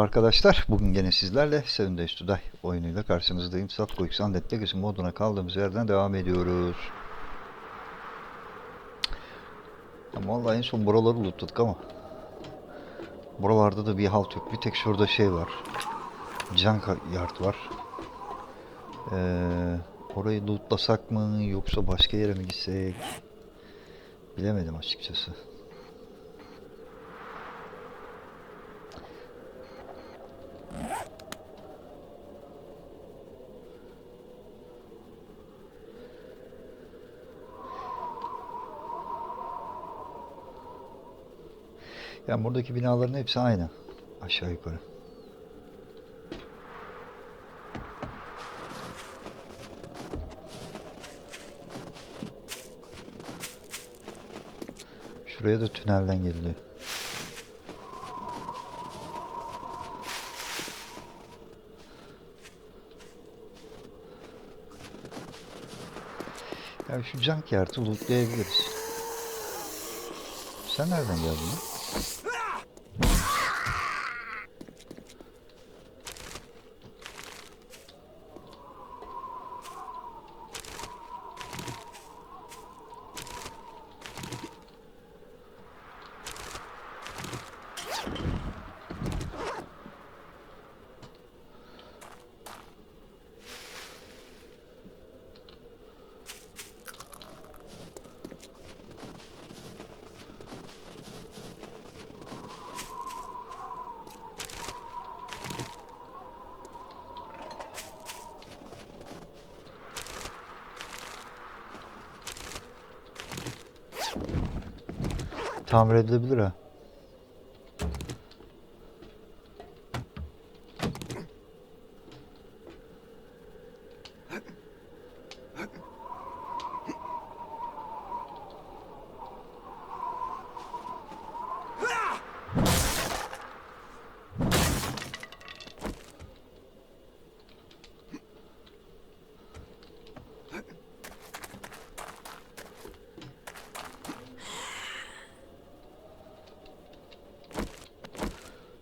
Arkadaşlar. Bugün gene sizlerle Seven Days to Die oyunuyla karşınızdayım. Satko X Undead Legacy moduna kaldığımız yerden devam ediyoruz. Ya vallahi en son buraları lootladık ama buralarda da bir halt yok. Bir tek şurada şey var. Junk Yard var. Ee, orayı lootlasak mı yoksa başka yere mi gitsek? Bilemedim açıkçası. Yani buradaki binaların hepsi aynı. Aşağı yukarı. Şuraya da tünelden geliliyor. Ya şu junk yardı lootlayabiliriz. Sen nereden geldin? Tamir edilebilir ha.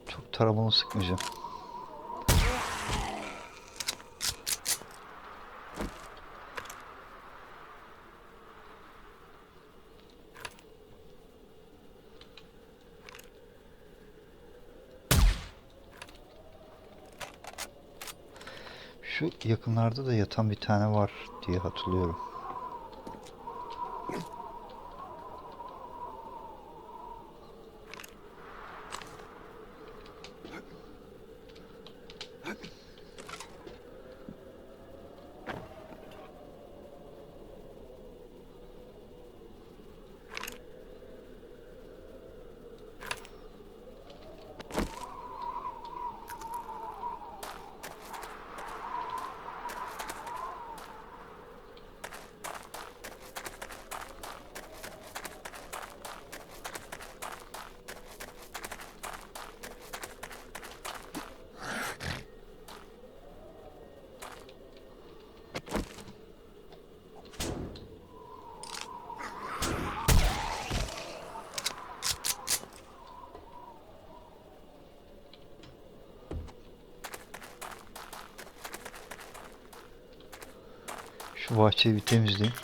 Çok taramalı sıkmayacağım. Şu yakınlarda da yatan bir tane var diye hatırlıyorum. Şu bahçeyi bir temizleyeyim.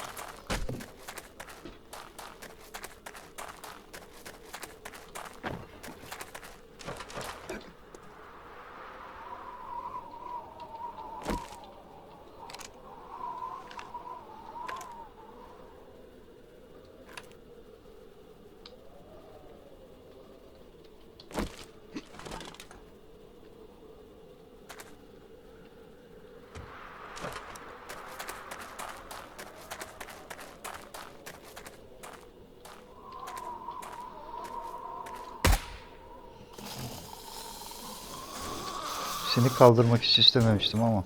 Kaldırmak hiç istememiştim ama.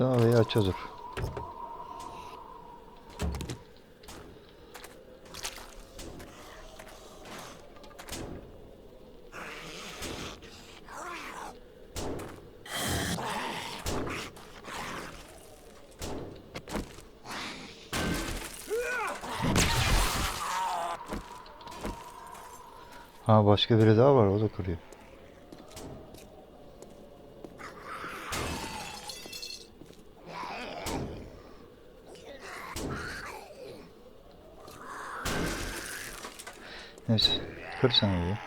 Sen orayı aç hazır. Ha başka biri daha var o da kırıyor. Neyse kır sen orayı.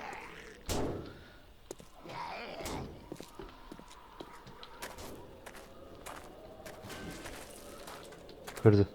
Kırdı.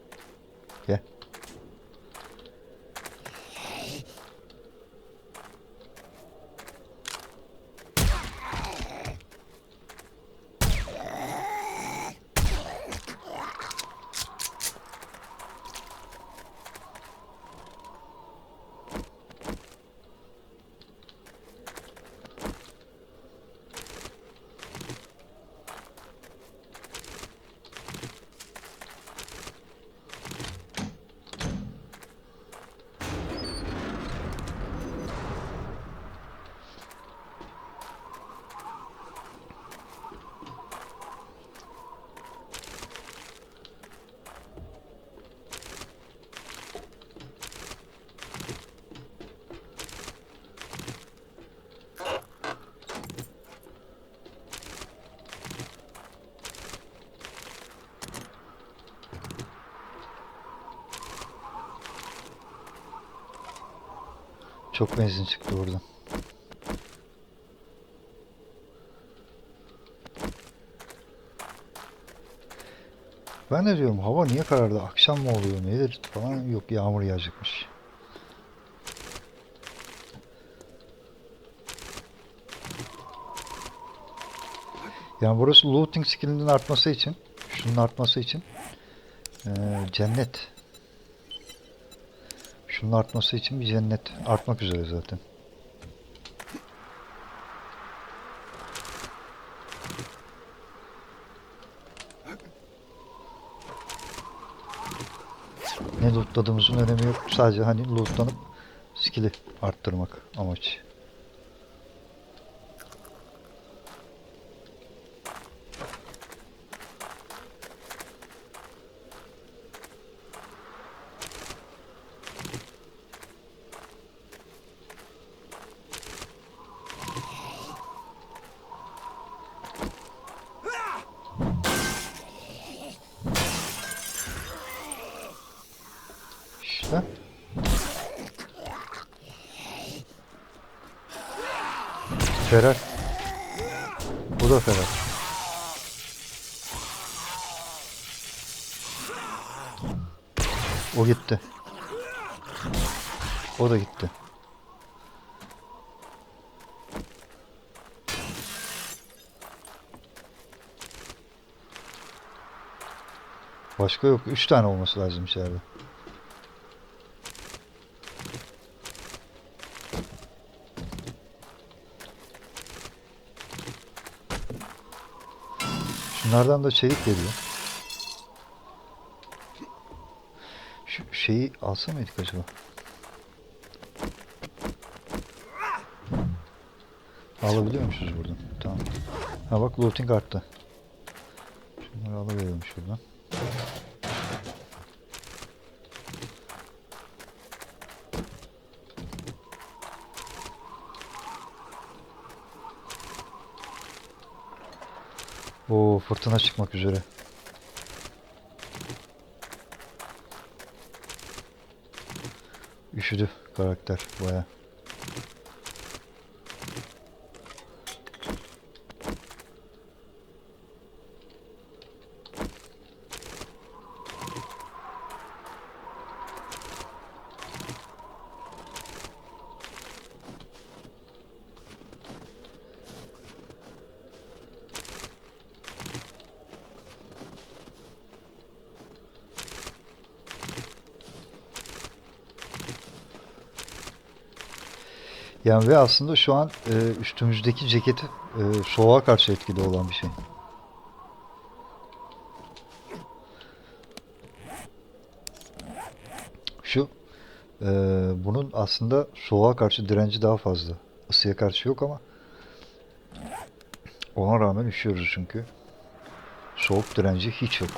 Çok benzin çıktı buradan. Ben de diyorum hava niye karardı? Akşam mı oluyor nedir falan. Yok yağmur yağacakmış. Yani burası looting skillinin artması için, şunun artması için eee, cennet. Şunun artması için bir cennet artmak üzere zaten. Ne lootladığımızın önemi yok. Sadece hani lootlanıp skill'i arttırmak amaç. İşte. Ferhat. Bu da Ferhat. O gitti. O da gitti. Başka yok. Üç tane olması lazım içeride. Şunlardan da çelik geliyor. Şu şeyi alsa mıydık acaba? Alabiliyormuşuz buradan. Tamam. Ha bak looting arttı. Şunları alıverelim şuradan. Oo fırtına çıkmak üzere. Üşüdü karakter baya. Yani ve aslında şu an e, üstümüzdeki ceket e, soğuğa karşı etkili olan bir şey. Şu e, bunun aslında soğuğa karşı direnci daha fazla. Isıya karşı yok ama ona rağmen üşüyoruz çünkü. Soğuk direnci hiç yok.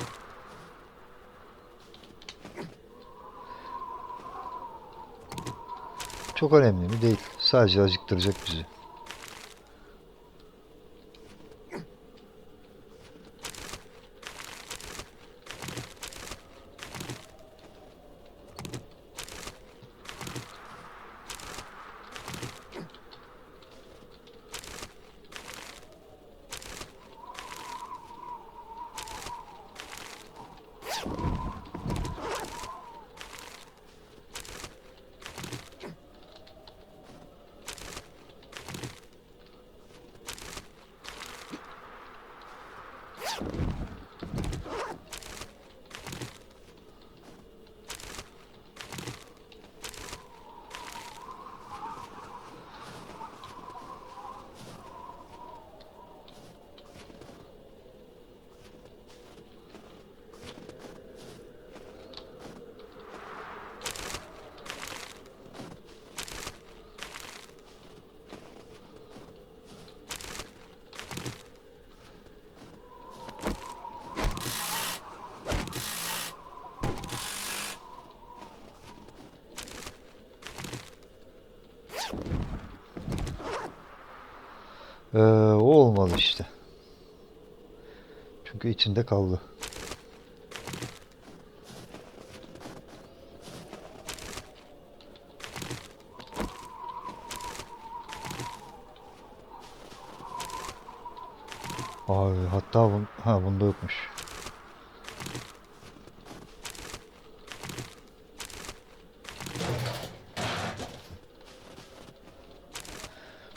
Çok önemli mi? Değil. Sadece acıktıracak bizi. Ee, o olmalı işte. Çünkü içinde kaldı. Abi hatta bun ha bunda yokmuş.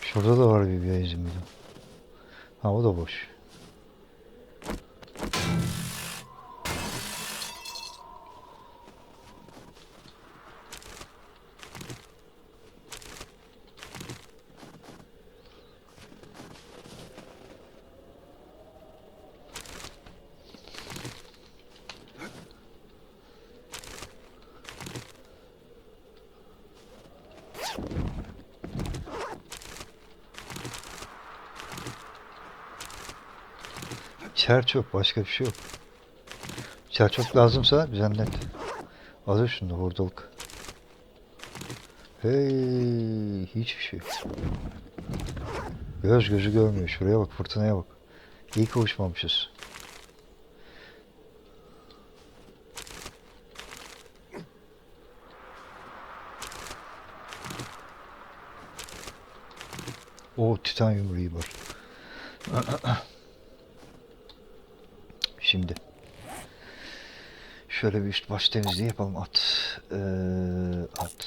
Şurada da var bir benzin bir de. Ha Çer çöp başka bir şey yok. Çer çöp lazımsa cennet. Alır şunu hurdalık. Hey hiçbir şey. Göz gözü görmüyor. Şuraya bak fırtınaya bak. İyi kavuşmamışız. O titanyum var. Şimdi şöyle bir üst baş temizliği yapalım. At. Ee, at.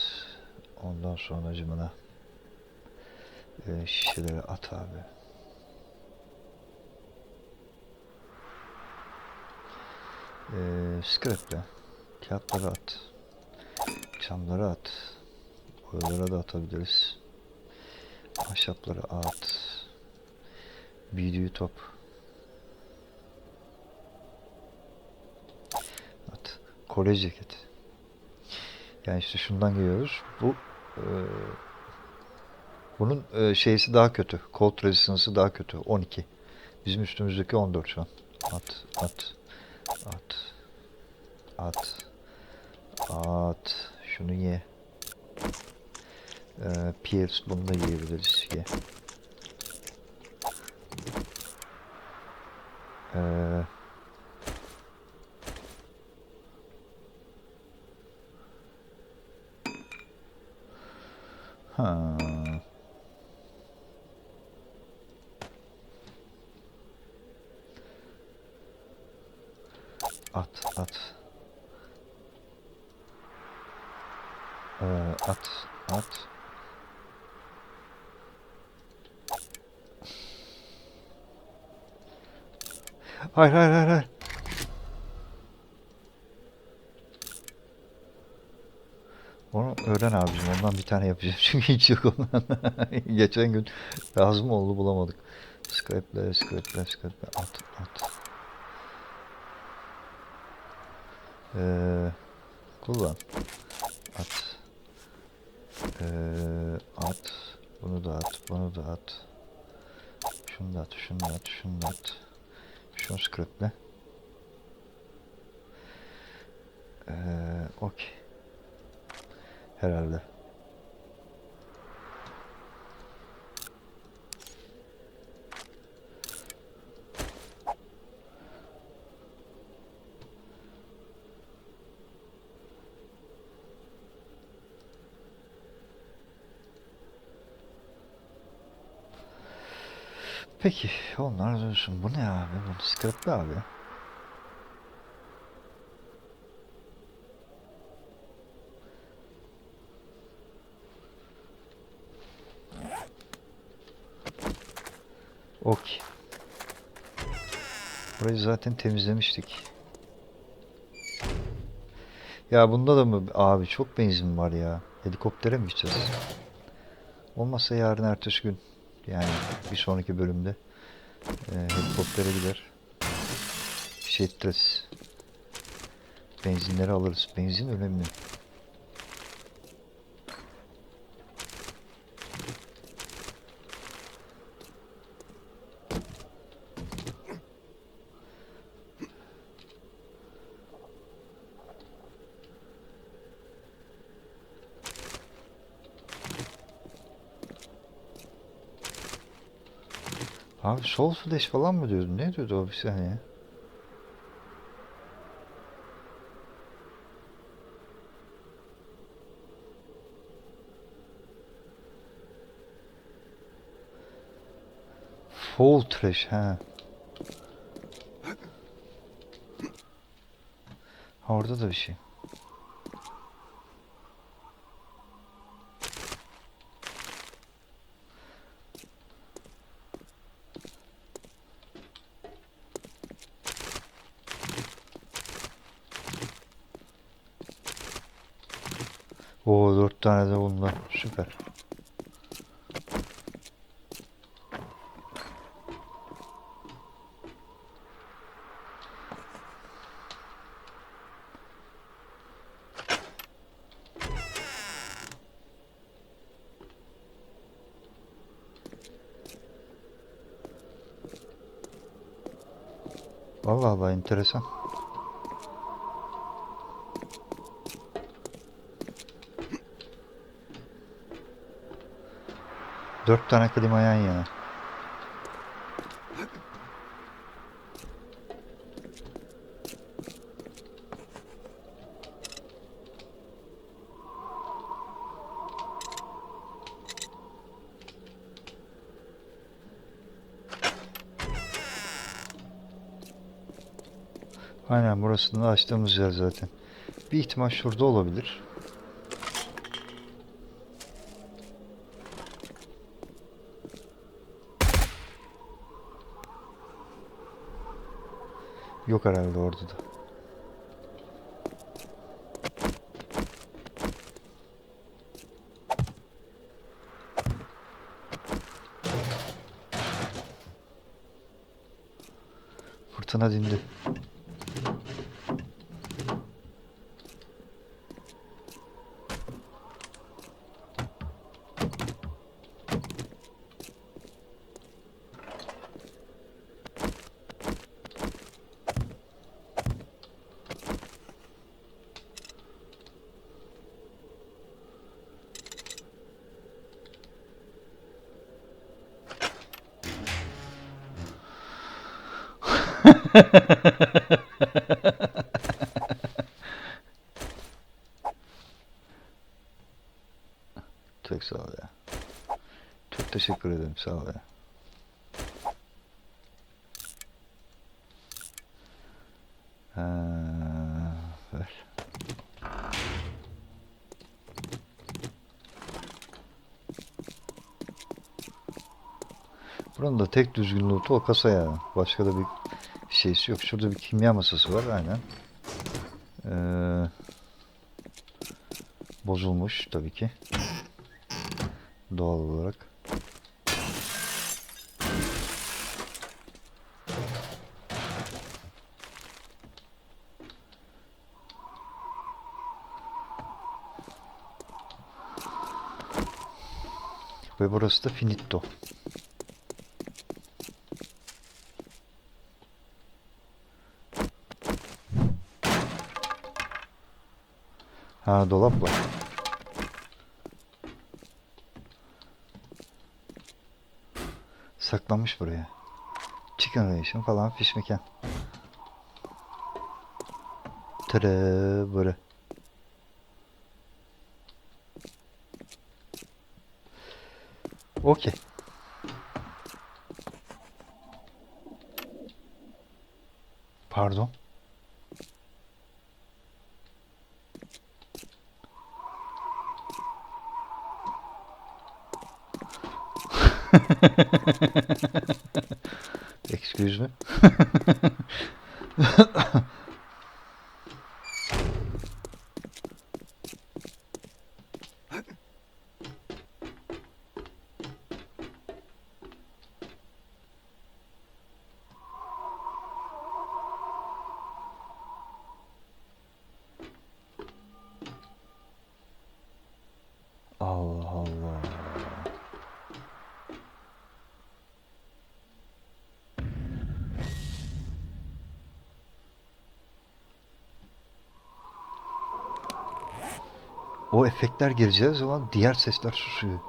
Ondan sonra cımına ee, şişeleri at abi. Ee, scrap'le kağıtları at. Camları at. Boyalara da atabiliriz. Ahşapları at. Büyüdüğü top. At. Kolej ceket. Yani işte şundan geliyoruz. Bu e, bunun e, şeysi daha kötü. Cold resistance'ı daha kötü. 12. Bizim üstümüzdeki 14 şu an. At, at, at, at, at. Şunu ye. E, Pierce bunu da yiyebiliriz. Ye. Eee Ha. At, at. Ee, at, at. Hayır, hayır, hayır, hayır. Onu öğren abicim. Ondan bir tane yapacağım. Çünkü hiç yok ondan. Geçen gün lazım oldu bulamadık. Scrape'le, scrape'le, scrape'le. At, at. Ee, kullan. At, Ee, at. Bunu da at. Bunu da at. Şunu da at. Şunu da at. Şunu da at. Şunu scraple. Ee, okey. Herhalde. Peki onlar dönsün. Bu ne abi? Bu scraple abi. Okey. Burayı zaten temizlemiştik. Ya bunda da mı? Abi çok benzin var ya. Helikoptere mi gideceğiz? Olmazsa yarın ertesi gün. Yani bir sonraki bölümde e, helikoptere gider. Şey ettiririz. Benzinleri alırız. Benzin önemli. Abi sol flash falan mı diyordu? Ne diyordu o bir saniye? Fall trash. Ha orada da bir şey. Oo dört tane de bundan. Süper. Allah Allah enteresan. Dört tane klima yan yana. Aynen burasını açtığımız yer zaten. Bir ihtimal şurada olabilir. Yok herhalde orada da. Fırtına dindi. Çok sağ ol ya. Çok teşekkür ederim sağ ol ya. Ha, ver. Buranın da tek düzgün lootu o kasa ya. Başka da bir şeysi yok. Şurada bir kimya masası var aynen. Ee, bozulmuş tabii ki. Doğal olarak. Ve burası da finito. Ha dolap var. Saklanmış buraya. Chicken ration falan fiş mekan. Tırı. Okey. Pardon. Ty. O efektler geleceği zaman diğer sesler susuyor.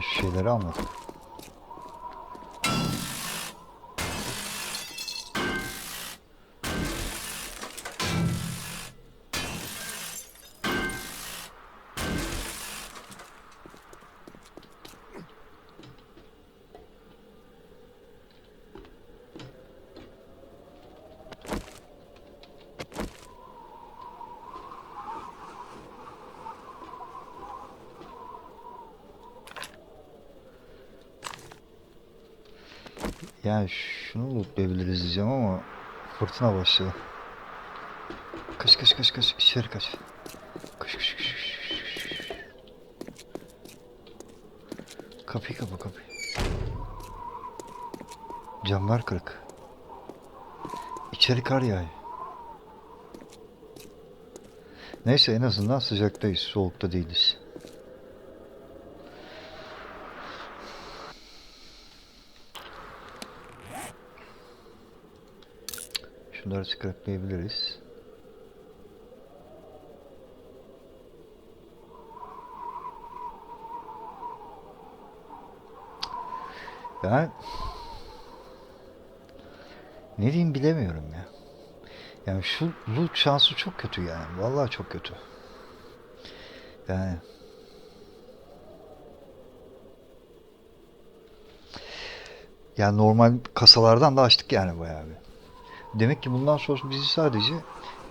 Şu şeyleri anladım. Yani şunu lootlayabiliriz diyeceğim ama fırtına başladı. Kaç kaç kaç kaç içeri kaç. Kaç kaç kaç. kaç. Kapıyı kapa kapıyı. Camlar kırık. İçeri kar yağıyor. Neyse en azından sıcaktayız, soğukta değiliz. Şunları scraplayabiliriz. Yani ne diyeyim bilemiyorum ya. Yani şu loot şansı çok kötü yani. Vallahi çok kötü. Yani yani normal kasalardan da açtık yani bayağı bir. Demek ki bundan sonra bizi sadece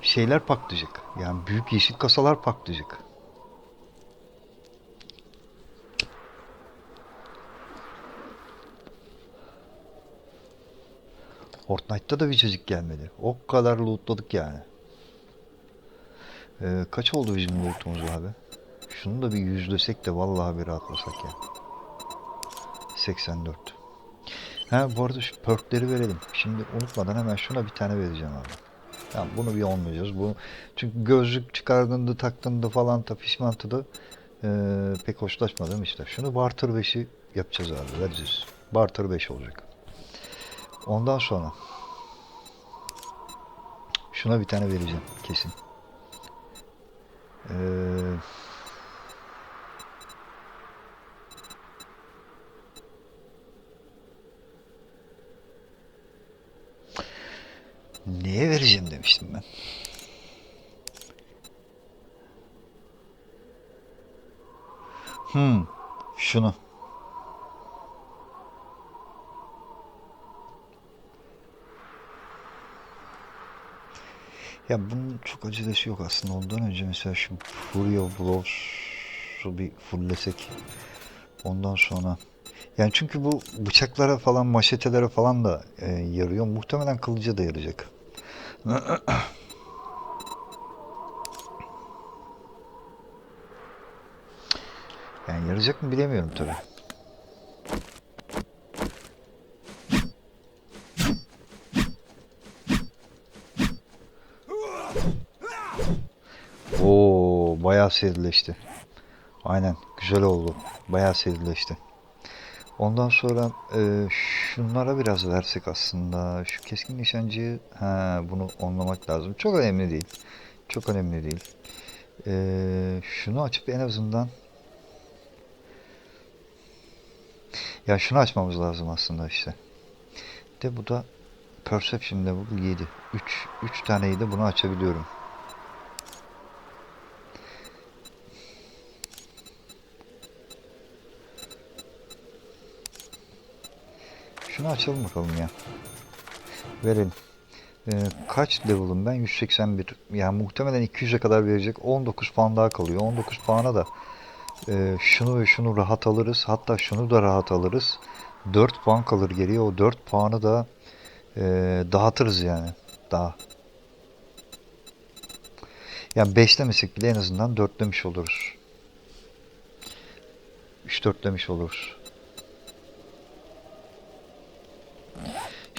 şeyler paklayacak. Yani büyük yeşil kasalar paklayacak. Fortnite'ta da bir çocuk gelmedi. O kadar lootladık yani. Ee, kaç oldu bizim lootumuz abi? Şunu da bir yüzlesek de vallahi bir rahatlasak ya. 84. Ha bu arada şu perkleri verelim. Şimdi unutmadan hemen şuna bir tane vereceğim abi. Tamam bunu bir onlayacağız. Bu çünkü gözlük çıkardığında taktığında falan da pişmantı da eee pek hoşlaşmadım işte. Şunu barter 5'i yapacağız abi vereceğiz. Barter 5 olacak. Ondan sonra şuna bir tane vereceğim kesin. Eee Neye vereceğim demiştim ben. Hmm, şunu. Ya bunun çok acilesi yok aslında. Ondan önce mesela şu Fury Furio Blows'u bir fullesek. Ondan sonra yani çünkü bu bıçaklara falan, maşetelere falan da e, yarıyor. Muhtemelen kılıca da yarayacak. Yani yarayacak mı bilemiyorum tabii. Oo, bayağı serileşti. Aynen, güzel oldu. Bayağı serileşti. Ondan sonra e, şunlara biraz versek aslında. Şu keskin nişancıyı, ha, bunu onlamak lazım. Çok önemli değil. Çok önemli değil. E, şunu açıp en azından ya şunu açmamız lazım aslında işte. De bu da Perception level 7. 3 3 taneyi de bunu açabiliyorum. Şunu açalım bakalım ya. Verelim. Ee, kaç level'ım ben? 181. Yani muhtemelen 200'e kadar verecek. 19 puan daha kalıyor. 19 puana da e, şunu ve şunu rahat alırız. Hatta şunu da rahat alırız. 4 puan kalır geriye. O 4 puanı da e, dağıtırız yani. Daha. Yani 5 demesek bile en azından 4 demiş oluruz. 3-4 demiş oluruz.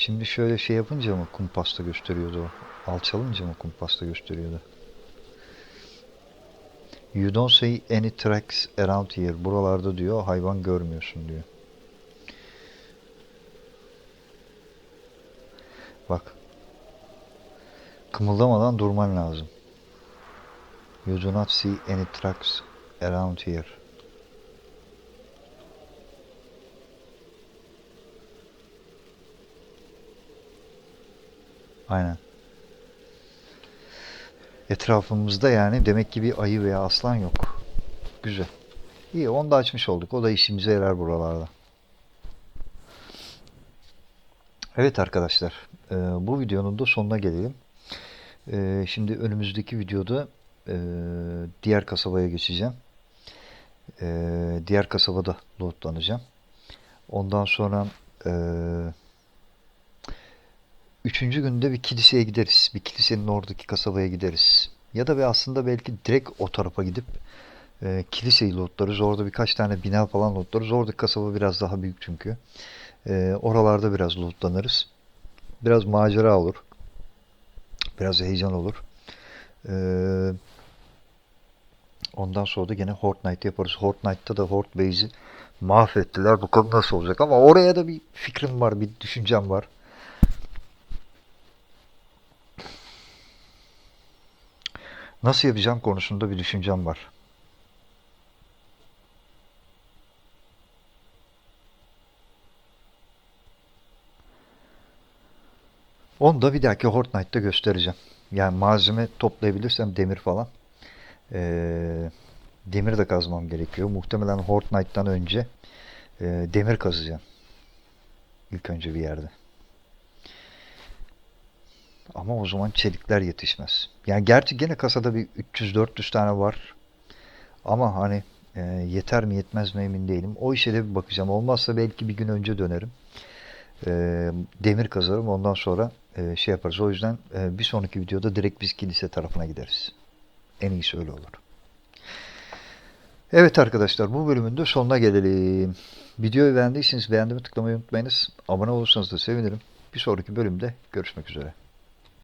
Şimdi şöyle şey yapınca mı kumpasta gösteriyordu o? Alçalınca mı kumpasta gösteriyordu? You don't see any tracks around here. Buralarda diyor hayvan görmüyorsun diyor. Bak. Kımıldamadan durman lazım. You do not see any tracks around here. Aynen. Etrafımızda yani demek ki bir ayı veya aslan yok. Güzel. İyi onu da açmış olduk. O da işimize yarar buralarda. Evet arkadaşlar. e, bu videonun da sonuna gelelim. E, şimdi önümüzdeki videoda e, diğer kasabaya geçeceğim. Diğer kasabada lootlanacağım. Ondan sonra e, Üçüncü günde bir kiliseye gideriz. Bir kilisenin oradaki kasabaya gideriz. Ya da ve aslında belki direkt o tarafa gidip e, kiliseyi lootlarız. Orada birkaç tane bina falan lootlarız. Oradaki kasaba biraz daha büyük çünkü. E, oralarda biraz lootlanırız. Biraz macera olur. Biraz heyecan olur. E, ondan sonra da gene Night yaparız. Horde Night'ta da Horde Base'i mahvettiler. Bakalım nasıl olacak. Ama oraya da bir fikrim var, bir düşüncem var. Nasıl yapacağım konusunda bir düşüncem var. Onu da bir dahaki Night'ta göstereceğim. Yani malzeme toplayabilirsem demir falan. Ee, demir de kazmam gerekiyor. Muhtemelen Night'tan önce e, demir kazacağım. İlk önce bir yerde. Ama o zaman çelikler yetişmez. Yani gerçi gene kasada bir 300-400 tane var. Ama hani e, yeter mi yetmez mi emin değilim. O işe de bir bakacağım. Olmazsa belki bir gün önce dönerim. E, demir kazarım. Ondan sonra e, şey yaparız. O yüzden e, bir sonraki videoda direkt biz kilise tarafına gideriz. En iyisi öyle olur. Evet arkadaşlar bu bölümün de sonuna gelelim. Videoyu beğendiyseniz beğendiğimi tıklamayı unutmayınız. Abone olursanız da sevinirim. Bir sonraki bölümde görüşmek üzere.